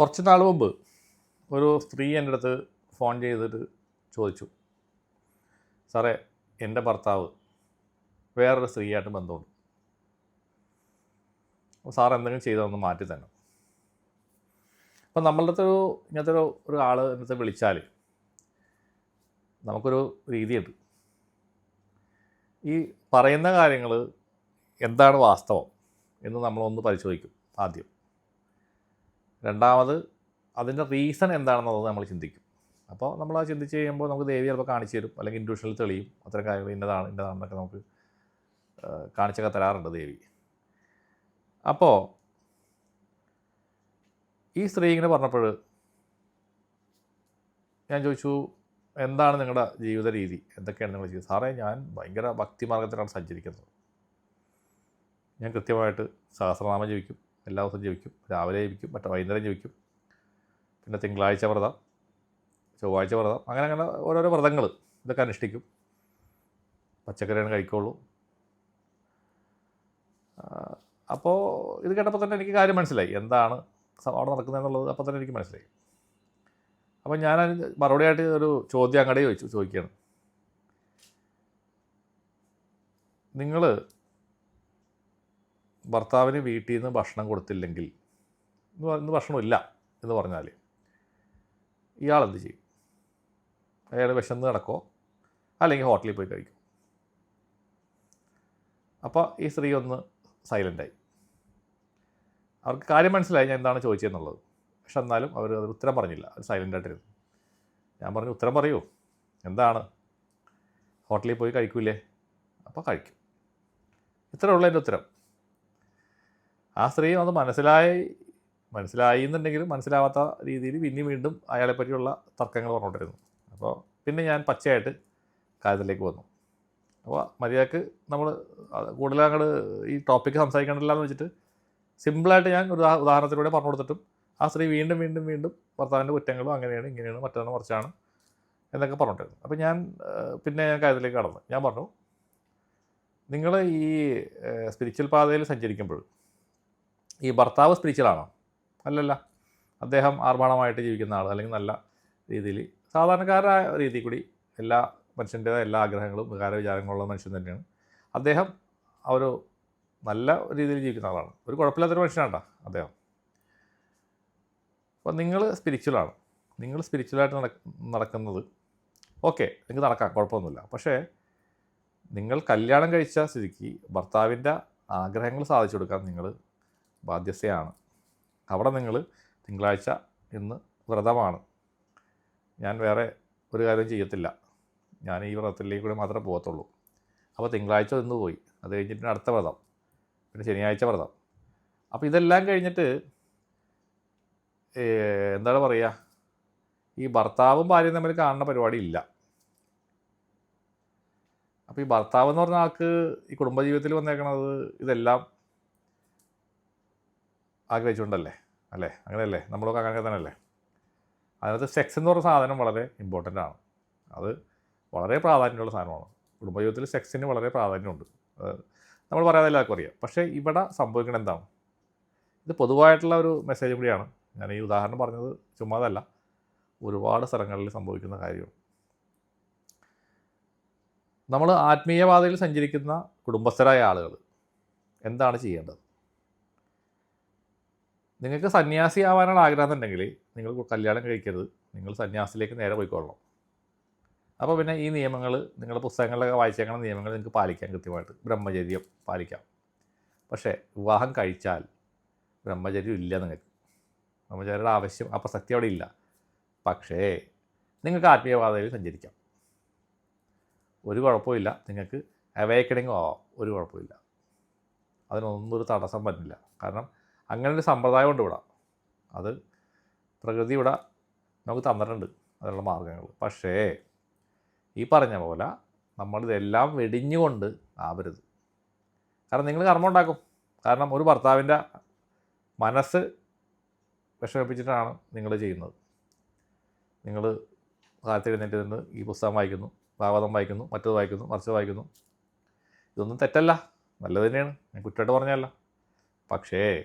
കുറച്ച് നാൾ മുമ്പ് ഒരു സ്ത്രീ എന്റെ അടുത്ത് ഫോൺ ചെയ്തിട്ട് ചോദിച്ചു സാറേ എന്റെ ഭർത്താവ് വേറൊരു സ്ത്രീയായിട്ട് ബന്ധമുണ്ട്. അപ്പോൾ സാർ എന്തെങ്കിലും ചെയ്തതൊന്ന് മാറ്റി തന്നെ അപ്പം നമ്മളുടെ അടുത്തൊരു ഇങ്ങനത്തെ ഒരു ഒരു ആൾ ഇന്നത്തെ വിളിച്ചാൽ നമുക്കൊരു രീതിയുണ്ട്. ഈ പറയുന്ന കാര്യങ്ങൾ എന്താണ് വാസ്തവം എന്ന് നമ്മളൊന്ന് പരിശോധിക്കും ആദ്യം. രണ്ടാമത് അതിന്റെ റീസൺ എന്താണെന്നുള്ളത് നമ്മൾ ചിന്തിക്കും. അപ്പോൾ നമ്മൾ ആ ചിന്തിച്ച് കഴിയുമ്പോൾ നമുക്ക് ദേവി ചിലപ്പോൾ കാണിച്ചു തരും അല്ലെങ്കിൽ ഇൻഡ്യൂഷനിൽ തെളിയും അത്തരം കാര്യങ്ങൾ ഇന്നതാണ് ഇന്നതാണെന്നൊക്കെ നമുക്ക് കാണിച്ചൊക്കെ തരാറുണ്ട് ദേവി. അപ്പോൾ ഈ സ്ത്രീ ഇങ്ങനെ പറഞ്ഞപ്പോൾ ഞാൻ ചോദിച്ചു എന്താണ് നിങ്ങളുടെ ജീവിത രീതി? എന്തൊക്കെയാണ് നിങ്ങൾ ചെയ്യുന്നത് സാറേ ഞാൻ ഭയങ്കര ഭക്തിമാർഗത്തിലാണ് സഞ്ചരിക്കുന്നത്. ഞാൻ കൃത്യമായിട്ട് സഹസ്രനാമം ജപിക്കും. എല്ലാ ദിവസവും ജപിക്കും. രാവിലെ ജപിക്കും മറ്റേ വൈകുന്നേരം ജപിക്കും. പിന്നെ തിങ്കളാഴ്ച വ്രതം ചൊവ്വാഴ്ച വ്രതം അങ്ങനെ അങ്ങനെ ഓരോരോ വ്രതങ്ങൾ ഇതൊക്കെ അനുഷ്ഠിക്കും. പച്ചക്കറിയാണ് കഴിക്കുള്ളൂ. അപ്പോൾ ഇത് കേട്ടപ്പോൾ തന്നെ എനിക്ക് കാര്യം മനസ്സിലായി. എന്താണ് അവിടെ നടക്കുന്നതെന്നുള്ളത് അപ്പോൾ തന്നെ എനിക്ക് മനസ്സിലായി. അപ്പോൾ ഞാൻ അതിന് മറുപടിയായിട്ട് ഒരു ചോദ്യം അങ്ങടെ ചോദിച്ചു ചോദിക്കുകയാണ്. നിങ്ങൾ ഭർത്താവിന് വീട്ടിൽ നിന്ന് ഭക്ഷണം കൊടുത്തില്ലെങ്കിൽ ഇന്ന് ഭക്ഷണമില്ല എന്ന് പറഞ്ഞാൽ ഇയാൾ എന്ത് ചെയ്യും? അയാൾ വിശന്ന് കിടക്കോ അല്ലെങ്കിൽ ഹോട്ടലിൽ പോയി കഴിക്കും. അപ്പോൾ ഈ സ്ത്രീ ഒന്ന് സൈലന്റായി അവർക്ക് കാര്യം മനസ്സിലായി ഞാൻ എന്താണ് ചോദിച്ചതെന്നുള്ളത്. പക്ഷെ എന്നാലും അവർ അത് ഉത്തരം പറഞ്ഞില്ല. അത് സൈലന്റായിട്ടിരുന്നു ഞാൻ പറഞ്ഞു ഉത്തരം പറയൂ. എന്താണ്? ഹോട്ടലിൽ പോയി കഴിക്കൂലേ? അപ്പോൾ കഴിക്കും. ഇത്രേ ഉള്ളൂ എന്റെ ഉത്തരം. ആ സ്ത്രീ അത് മനസ്സിലായി മനസ്സിലായി എന്നുണ്ടെങ്കിലും മനസ്സിലാവാത്ത രീതിയിൽ പിന്നെയും വീണ്ടും അയാളെ പറ്റിയുള്ള തർക്കങ്ങൾ പറഞ്ഞുകൊണ്ടിരുന്നു. അപ്പോൾ പിന്നെ ഞാൻ പച്ചയായിട്ട് കാര്യത്തിലേക്ക് വന്നു. അപ്പോൾ മര്യാദയ്ക്ക് നമ്മൾ കൂടുതൽ അങ്ങോട്ട് ഈ ടോപ്പിക്ക് സംസാരിക്കണില്ല എന്ന് വെച്ചിട്ട് സിമ്പിളായിട്ട് ഞാൻ ഒരു ഉദാഹരണത്തിലൂടെ പറഞ്ഞു കൊടുത്തിട്ടും ആ സ്ത്രീ വീണ്ടും വീണ്ടും വീണ്ടും ഭർത്താവിന്റെ കുറ്റങ്ങളും അങ്ങനെയാണ് ഇങ്ങനെയാണ് മറ്റാണ് കുറച്ചാണ് എന്നൊക്കെ പറഞ്ഞിട്ടുണ്ട് അപ്പോൾ ഞാൻ പിന്നെ ഞാൻ കാര്യത്തിലേക്ക് കടന്നു. ഞാൻ പറഞ്ഞു നിങ്ങൾ ഈ സ്പിരിച്വൽ പാതയിൽ സഞ്ചരിക്കുമ്പോൾ ഈ ഭർത്താവ് സ്പിരിച്വലാണോ? അല്ലല്ല. അദ്ദേഹം ആർഭാടമായിട്ട് ജീവിക്കുന്ന ആൾ അല്ലെങ്കിൽ നല്ല രീതിയിൽ സാധാരണക്കാരായ രീതിയിൽ കൂടി എല്ലാ മനുഷ്യന്റേതായ എല്ലാ ആഗ്രഹങ്ങളും വികാര വിചാരങ്ങളുള്ള മനുഷ്യൻ തന്നെയാണ്. അദ്ദേഹം ഒരു നല്ല രീതിയിൽ ജീവിക്കുന്ന ആളാണ്. ഒരു കുഴപ്പമില്ലാത്തൊരു മനുഷ്യനാണ് അദ്ദേഹം. അപ്പോൾ നിങ്ങൾ സ്പിരിച്വലാണ്. നിങ്ങൾ സ്പിരിച്വലായിട്ട് നട നടക്കുന്നത് ഓക്കെ നിങ്ങൾക്ക് നടക്കാം കുഴപ്പമൊന്നുമില്ല. പക്ഷേ നിങ്ങൾ കല്യാണം കഴിച്ച സ്ഥിതിക്ക് ഭർത്താവിന്റെ ആഗ്രഹങ്ങൾ സാധിച്ചു കൊടുക്കാൻ നിങ്ങൾ ബാധ്യസ്ഥയാണ്. അവിടെ നിങ്ങൾ തിങ്കളാഴ്ച ഇന്ന് വ്രതമാണ്. ഞാൻ വേറെ ഒരു കാര്യം ചെയ്യത്തില്ല. ഞാൻ ഈ വ്രതത്തിലേക്ക് കൂടി മാത്രമേ പോകത്തുള്ളൂ. അപ്പോൾ തിങ്കളാഴ്ച ഇന്ന് പോയി. അത് കഴിഞ്ഞിട്ട് അടുത്ത വ്രതം. പിന്നെ ശനിയാഴ്ച വ്രതം. അപ്പോൾ ഇതെല്ലാം കഴിഞ്ഞിട്ട് എന്താണ് പറയുക? ഈ ഭർത്താവും ഭാര്യയും തമ്മിൽ കാണുന്ന പരിപാടി ഇല്ല. അപ്പോൾ ഈ ഭർത്താവ് എന്ന് പറഞ്ഞ ആൾക്ക് ഈ കുടുംബജീവിതത്തിൽ വന്നേക്കണത് ഇതെല്ലാം ആഗ്രഹിച്ചുകൊണ്ടല്ലേ? അല്ലേ? അങ്ങനെയല്ലേ? നമ്മളൊക്കെ അങ്ങനെ തന്നെയല്ലേ? അതിനകത്ത് സെക്സ് എന്ന് പറഞ്ഞ സാധനം വളരെ ഇമ്പോർട്ടന്റ് ആണ്. അത് വളരെ പ്രാധാന്യമുള്ള സാധനമാണ്. കുടുംബജീവിതത്തിൽ സെക്സിന് വളരെ പ്രാധാന്യമുണ്ട്. നമ്മൾ പറയാതെ എല്ലാവർക്കും അറിയാം. പക്ഷേ ഇവിടെ സംഭവിക്കുന്നത് എന്താണ്? ഇത് പൊതുവായിട്ടുള്ള ഒരു മെസ്സേജ് കൂടിയാണ്. ഞാൻ ഈ ഉദാഹരണം പറഞ്ഞത് ചുമ്മാതല്ല. ഒരുപാട് സ്ഥലങ്ങളിൽ സംഭവിക്കുന്ന കാര്യമാണ്. നമ്മൾ ആത്മീയപാതയിൽ സഞ്ചരിക്കുന്ന കുടുംബസ്ഥരായ ആളുകൾ എന്താണ് ചെയ്യേണ്ടത്? നിങ്ങൾക്ക് സന്യാസി ആവാനുള്ള ആഗ്രഹം എന്നുണ്ടെങ്കിൽ നിങ്ങൾ കല്യാണം കഴിക്കരുത്. നിങ്ങൾ സന്യാസത്തിലേക്ക് നേരെ പോയിക്കൊള്ളണം. അപ്പോൾ പിന്നെ ഈ നിയമങ്ങൾ നിങ്ങളുടെ പുസ്തകങ്ങളിലൊക്കെ വായിച്ചേക്കുന്ന നിയമങ്ങൾ നിങ്ങൾക്ക് പാലിക്കാം കൃത്യമായിട്ട്. ബ്രഹ്മചര്യം പാലിക്കാം. പക്ഷേ വിവാഹം കഴിച്ചാൽ ബ്രഹ്മചര്യം ഇല്ല നിങ്ങൾക്ക്. ബ്രഹ്മചര്യയുടെ ആവശ്യം ആ പ്രസക്തി അവിടെ ഇല്ല. പക്ഷേ നിങ്ങൾക്ക് ആത്മീയപാതയിൽ സഞ്ചരിക്കാം. ഒരു കുഴപ്പമില്ല നിങ്ങൾക്ക് അവേക്കണിങ് ആവാം. ഒരു കുഴപ്പമില്ല അതിനൊന്നും ഒരു തടസ്സം പറ്റില്ല കാരണം അങ്ങനെ ഒരു സമ്പ്രദായം ഉണ്ട് ഇവിടെ. അത് പ്രകൃതി ഇവിടെ നമുക്ക് തന്നിട്ടുണ്ട് അതിനുള്ള മാർഗങ്ങൾ. പക്ഷേ ഈ പറഞ്ഞ പോലെ നമ്മളിതെല്ലാം വെടിഞ്ഞുകൊണ്ട് ആവരുത്. കാരണം നിങ്ങൾ കർമ്മം ഉണ്ടാക്കും. കാരണം ഒരു ഭർത്താവിന്റെ മനസ്സ് വിഷമിപ്പിച്ചിട്ടാണ് നിങ്ങൾ ചെയ്യുന്നത്. നിങ്ങൾ കാലത്ത് എഴുന്നേറ്റ് നിന്ന് ഈ പുസ്തകം വായിക്കുന്നു ഭാഗവതം വായിക്കുന്നു മറ്റത് വായിക്കുന്നു മറിച്ച് വായിക്കുന്നു. ഇതൊന്നും തെറ്റല്ല. നല്ലത് തന്നെയാണ്. ഞാൻ കുറ്റമായിട്ട് പറഞ്ഞല്ല പക്ഷേ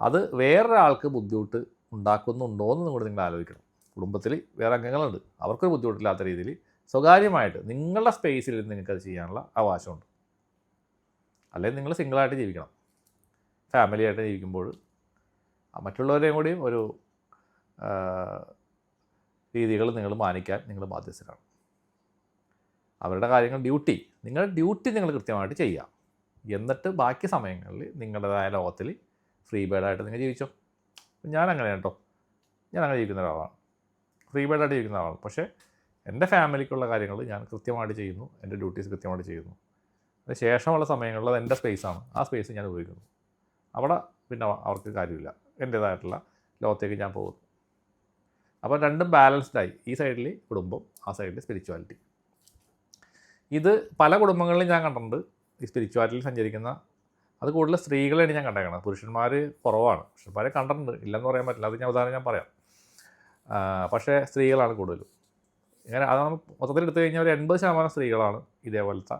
അത് വേറൊരാൾക്ക് ബുദ്ധിമുട്ട് ഉണ്ടാക്കുന്നുണ്ടോ എന്ന് കൂടി നിങ്ങൾ ആലോചിക്കണം. കുടുംബത്തിൽ വേറെ അംഗങ്ങളുണ്ട്. അവർക്കൊരു ബുദ്ധിമുട്ടില്ലാത്ത രീതിയിൽ സ്വകാര്യമായിട്ട് നിങ്ങളുടെ സ്പേസിൽ നിങ്ങൾക്കത് ചെയ്യാനുള്ള അവകാശമുണ്ട്. അല്ലെങ്കിൽ നിങ്ങൾ സിംഗിളായിട്ട് ജീവിക്കണം. ഫാമിലി ആയിട്ട് ജീവിക്കുമ്പോൾ മറ്റുള്ളവരെയും കൂടിയും ഒരു രീതികൾ നിങ്ങൾ മാനിക്കാൻ നിങ്ങൾ ബാധ്യസ്ഥരാണ്. അവരുടെ കാര്യങ്ങൾ ഡ്യൂട്ടി നിങ്ങളുടെ ഡ്യൂട്ടി നിങ്ങൾ കൃത്യമായിട്ട് ചെയ്യുക. എന്നിട്ട് ബാക്കി സമയങ്ങളിൽ നിങ്ങളുടേതായ ലോകത്തിൽ ഫ്രീ ബേഡായിട്ട് നിങ്ങൾ ജീവിച്ചോ? ഞാൻ അങ്ങനെ കേട്ടോ. ഞാൻ അങ്ങനെ ജീവിക്കുന്ന ഒരാളാണ്. ഫ്രീ ബേഡായിട്ട് ജീവിക്കുന്ന ആളാണ്. പക്ഷേ എന്റെ ഫാമിലിക്കുള്ള കാര്യങ്ങൾ ഞാൻ കൃത്യമായിട്ട് ചെയ്യുന്നു. എന്റെ ഡ്യൂട്ടീസ് കൃത്യമായിട്ട് ചെയ്യുന്നു. അതിന് ശേഷമുള്ള സമയങ്ങളിൽ അത് എന്റെ സ്പേസാണ്. ആ സ്പേസ് ഞാൻ ഉപയോഗിക്കുന്നു. അവിടെ പിന്നെ അവർക്ക് കാര്യമില്ല. എന്റേതായിട്ടുള്ള ലോകത്തേക്ക് ഞാൻ പോകുന്നു. അപ്പോൾ രണ്ടും ബാലൻസ്ഡായി ഈ സൈഡിൽ കുടുംബം ആ സൈഡിൽ സ്പിരിച്വാലിറ്റി ഇത് പല കുടുംബങ്ങളിലും ഞാൻ കണ്ടിട്ടുണ്ട്. ഈ സ്പിരിച്വാലിറ്റിയിൽ സഞ്ചരിക്കുന്ന അത് കൂടുതൽ സ്ത്രീകളെയാണ് ഞാൻ കണ്ടേക്കണം പുരുഷന്മാർ കുറവാണ്. പുരുഷന്മാരെ കണ്ടിട്ടുണ്ട്. ഇല്ലെന്ന് പറയാൻ പറ്റില്ല. അത് ഞാൻ ഉദാഹരണം ഞാൻ പറയാം. പക്ഷേ സ്ത്രീകളാണ് കൂടുതലും. ഇങ്ങനെ അത് മൊത്തത്തിൽ എടുത്തു കഴിഞ്ഞാൽ ഒരു എൺപത് ശതമാനം സ്ത്രീകളാണ് ഇതേപോലത്തെ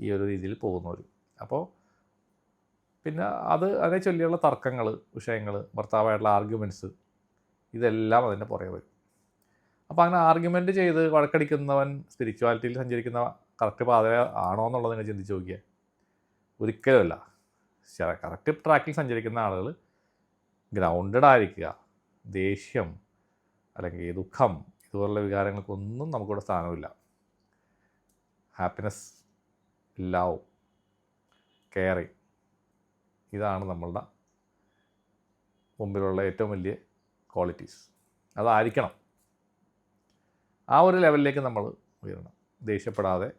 ഈ ഒരു രീതിയിൽ പോകുന്നവർ അപ്പോൾ പിന്നെ അത് അതിനെ ചൊല്ലിയുള്ള തർക്കങ്ങൾ വിഷയങ്ങൾ ഭർത്താവായിട്ടുള്ള ആർഗ്യുമെന്റ്സ് ഇതെല്ലാം അതിന്റെ പുറകെ വരും. അപ്പോൾ അങ്ങനെ ആർഗ്യുമെന്റ് ചെയ്ത് വഴക്കടിക്കുന്നവൻ സ്പിരിച്വാലിറ്റിയിൽ സഞ്ചരിക്കുന്ന കറക്റ്റ് പാത ആണോ എന്നുള്ളത് നിങ്ങൾ ചിന്തിച്ച് നോക്കിയേ. ഒരിക്കലുമല്ല. കറക്റ്റ് ട്രാക്കിൽ സഞ്ചരിക്കുന്ന ആളുകൾ ഗ്രൗണ്ടഡ് ആയിരിക്കുക. ദേഷ്യം അല്ലെങ്കിൽ ദുഃഖം ഇതുപോലുള്ള വികാരങ്ങൾക്കൊന്നും നമുക്കിവിടെ സ്ഥാനമില്ല. ഹാപ്പിനെസ് ലവ് കെയറിങ് ഇതാണ് നമ്മളുടെ മുമ്പിലുള്ള ഏറ്റവും വലിയ ക്വാളിറ്റീസ് അതായിരിക്കണം. ആ ഒരു ലെവലിലേക്ക് നമ്മൾ ഉയരണം. ദേഷ്യപ്പെടാതെ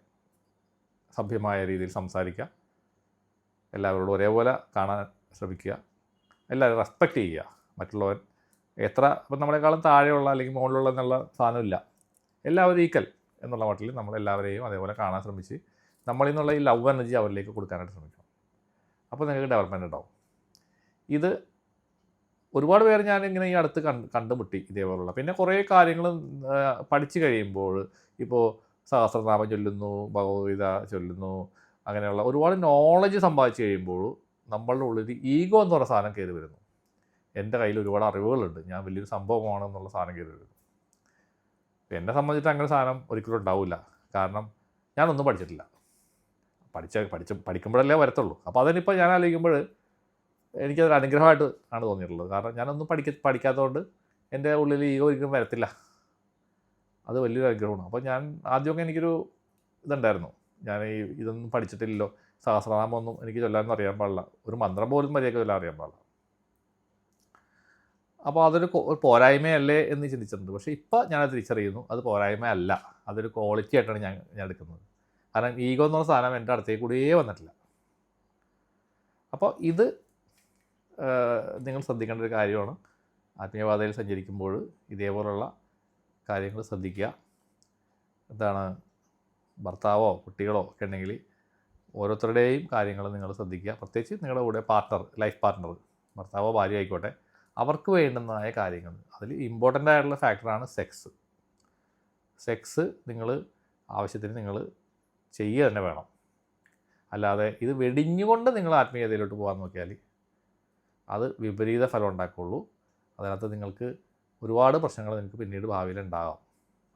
സഭ്യമായ രീതിയിൽ സംസാരിക്കുക. എല്ലാവരോടും ഒരേപോലെ കാണാൻ ശ്രമിക്കുക. എല്ലാവരും റെസ്പെക്റ്റ് ചെയ്യുക. മറ്റുള്ളവർ എത്ര ഇപ്പം നമ്മളെക്കാളും താഴെയുള്ള അല്ലെങ്കിൽ മുകളിലുള്ള എന്നുള്ള സാധനമില്ല. എല്ലാവരും ഈക്കൽ എന്നുള്ള മട്ടിൽ നമ്മൾ എല്ലാവരെയും അതേപോലെ കാണാൻ ശ്രമിച്ച് നമ്മളിൽ നിന്നുള്ള ഈ ലവ് എനർജി അവരിലേക്ക് കൊടുക്കാനായിട്ട് ശ്രമിക്കണം. അപ്പോൾ നിങ്ങൾക്ക് ഡെവലപ്മെന്റ് ഉണ്ടാവും. ഇത് ഒരുപാട് പേര് ഞാൻ ഇങ്ങനെ ഈ അടുത്ത് കണ്ട് കണ്ടുമുട്ടി ഇതേപോലുള്ള. പിന്നെ കുറേ കാര്യങ്ങൾ പഠിച്ചു കഴിയുമ്പോൾ ഇപ്പോൾ സഹസ്രനാമം ചൊല്ലുന്നു ഭഗവത്ഗീത ചൊല്ലുന്നു അങ്ങനെയുള്ള ഒരുപാട് നോളജ് സമ്പാദിച്ചു കഴിയുമ്പോൾ നമ്മളുടെ ഉള്ളിൽ ഈഗോ എന്ന് പറയുന്ന സാധനം കയറി വരുന്നു. എന്റെ കയ്യിൽ ഒരുപാട് അറിവുകളുണ്ട്. ഞാൻ വലിയൊരു സംഭവമാണ് എന്നുള്ള സാധനം കയറി വരുന്നു. എന്നെ സംബന്ധിച്ചിട്ട് അങ്ങനെ സാധനം ഒരിക്കലും ഉണ്ടാവില്ല. കാരണം ഞാനൊന്നും പഠിച്ചിട്ടില്ല. പഠിച്ച പഠിച്ച പഠിക്കുമ്പോഴല്ലേ വരത്തുള്ളൂ. അപ്പോൾ അതിനിപ്പോൾ ഞാൻ ആലോചിക്കുമ്പോൾ എനിക്കതൊരു അനുഗ്രഹമായിട്ട് ആണ് തോന്നിയിട്ടുള്ളത്. കാരണം ഞാനൊന്നും പഠിക്ക പഠിക്കാത്തതുകൊണ്ട് എന്റെ ഉള്ളിൽ ഈഗോ ഒരിക്കലും വരത്തില്ല. അത് വലിയൊരു അനുഗ്രഹമാണ്. അപ്പോൾ ഞാൻ ആദ്യമൊക്കെ എനിക്കൊരു ഇതുണ്ടായിരുന്നു. ഞാൻ ഈ ഇതൊന്നും പഠിച്ചിട്ടില്ലല്ലോ. സഹസ്രനാമൊന്നും എനിക്ക് ചൊല്ലാനൊന്നും അറിയാൻ പാടില്ല. ഒരു മന്ത്രം പോലും മര്യാദയ്ക്ക് ചൊല്ലാൻ അറിയാൻ പാടില്ല. അപ്പോൾ അതൊരു പോരായ്മയല്ലേ എന്ന് ചിന്തിച്ചിട്ടുണ്ട്. പക്ഷേ ഇപ്പോൾ ഞാനത് തിരിച്ചറിയുന്നു. അത് പോരായ്മ അല്ല അതൊരു ക്വാളിറ്റി ആയിട്ടാണ് ഞാൻ ഞാൻ എടുക്കുന്നത്. കാരണം ഈഗോ എന്നുള്ള സാധനം എന്റെ അടുത്തേക്ക് കൂടിയേ വന്നിട്ടില്ല. അപ്പോൾ ഇത് നിങ്ങൾ ശ്രദ്ധിക്കേണ്ട ഒരു കാര്യമാണ്. ആത്മീയപാതയിൽ സഞ്ചരിക്കുമ്പോൾ ഇതേപോലുള്ള കാര്യങ്ങൾ ശ്രദ്ധിക്കുക. എന്താണ് ഭർത്താവോ കുട്ടികളോ ഒക്കെ ഉണ്ടെങ്കിൽ ഓരോരുത്തരുടെയും കാര്യങ്ങൾ നിങ്ങൾ ശ്രദ്ധിക്കുക. പ്രത്യേകിച്ച് നിങ്ങളുടെ കൂടെ പാർട്ട്ണർ ലൈഫ് പാർട്ട്ണർ ഭർത്താവോ ഭാര്യ ആയിക്കോട്ടെ അവർക്ക് വേണ്ടുന്നതായ കാര്യങ്ങൾ. അതിൽ ഇമ്പോർട്ടന്റ് ആയിട്ടുള്ള ഫാക്ടറാണ് സെക്സ് സെക്സ് നിങ്ങൾ ആവശ്യത്തിന് നിങ്ങൾ ചെയ്യുക തന്നെ വേണം. അല്ലാതെ ഇത് വെടിഞ്ഞുകൊണ്ട് നിങ്ങൾ ആത്മീയതയിലോട്ട് പോകാൻ നോക്കിയാൽ അത് വിപരീത ഫലം ഉണ്ടാക്കുള്ളൂ അതിനകത്ത് നിങ്ങൾക്ക് ഒരുപാട് പ്രശ്നങ്ങൾ നിങ്ങൾക്ക് പിന്നീട് ഭാവിയിൽ ഉണ്ടാകാം.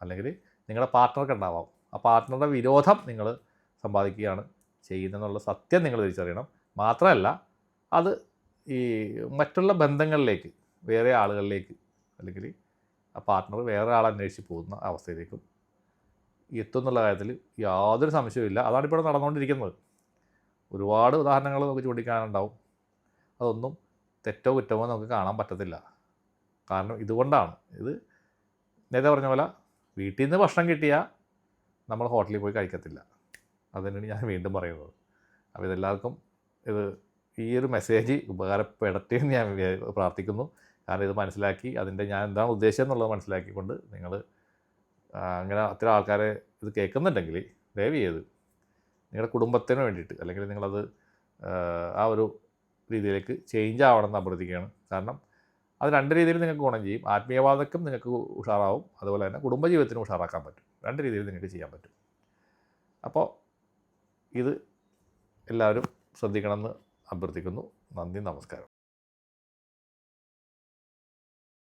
അല്ലെങ്കിൽ നിങ്ങളുടെ പാർട്ട്ണർക്ക് ഉണ്ടാവാം. ആ പാർട്ട്ണറുടെ വിരോധം നിങ്ങൾ സമ്പാദിക്കുകയാണ് ചെയ്യുന്നതെന്നുള്ള സത്യം നിങ്ങൾ തിരിച്ചറിയണം. മാത്രമല്ല അത് ഈ മറ്റുള്ള ബന്ധങ്ങളിലേക്ക് വേറെ ആളുകളിലേക്ക് അല്ലെങ്കിൽ ആ പാർട്ട്ണർ വേറെ ആൾ അന്വേഷിച്ച് പോകുന്ന അവസ്ഥയിലേക്കും എത്തും എന്നുള്ള കാര്യത്തിൽ യാതൊരു സംശയവുമില്ല അതാണ് ഇപ്പോൾ നടന്നുകൊണ്ടിരിക്കുന്നത്. ഒരുപാട് ഉദാഹരണങ്ങൾ നമുക്ക് ചൂണ്ടിക്കാനുണ്ടാവും അതൊന്നും തെറ്റോ കുറ്റമോ നമുക്ക് കാണാൻ പറ്റത്തില്ല. കാരണം ഇതുകൊണ്ടാണ്. ഇത് നേരത്തെ പറഞ്ഞ പോലെ വീട്ടിൽ നിന്ന് ഭക്ഷണം കിട്ടിയാൽ നമ്മൾ ഹോട്ടലിൽ പോയി കഴിക്കത്തില്ല. അതിനാണ് ഞാൻ വീണ്ടും പറയുന്നത്. അപ്പോൾ ഇതെല്ലാവർക്കും ഇത് ഈ ഒരു മെസ്സേജ് ഉപകാരപ്പെടട്ടെ എന്ന് ഞാൻ പ്രാർത്ഥിക്കുന്നു. കാരണം ഇത് മനസ്സിലാക്കി അതിന്റെ ഞാൻ എന്താണ് ഉദ്ദേശം എന്നുള്ളത് മനസ്സിലാക്കിക്കൊണ്ട് നിങ്ങൾ അങ്ങനെ അത്തരം ആൾക്കാരെ ഇത് കേൾക്കുന്നുണ്ടെങ്കിൽ ദയവ് ചെയ്ത് നിങ്ങളുടെ കുടുംബത്തിന് വേണ്ടിയിട്ട് അല്ലെങ്കിൽ നിങ്ങളത് ആ, ഒരു രീതിയിലേക്ക് ചേഞ്ച് ആവണമെന്ന് അഭ്യർത്ഥിക്കുകയാണ്. കാരണം അത് രണ്ട് രീതിയിൽ നിങ്ങൾക്ക് ഗുണം ചെയ്യും. ആത്മീയവാദക്കും നിങ്ങൾക്ക് ഉഷാറാവും. അതുപോലെ തന്നെ കുടുംബജീവിതത്തിനും ഉഷാറാക്കാൻ പറ്റും. രണ്ട് രീതിയിൽ നിങ്ങൾക്ക് ചെയ്യാൻ പറ്റും. അപ്പോൾ ഇത് എല്ലാവരും ശ്രദ്ധിക്കണമെന്ന് അഭ്യർത്ഥിക്കുന്നു. നന്ദി നമസ്കാരം.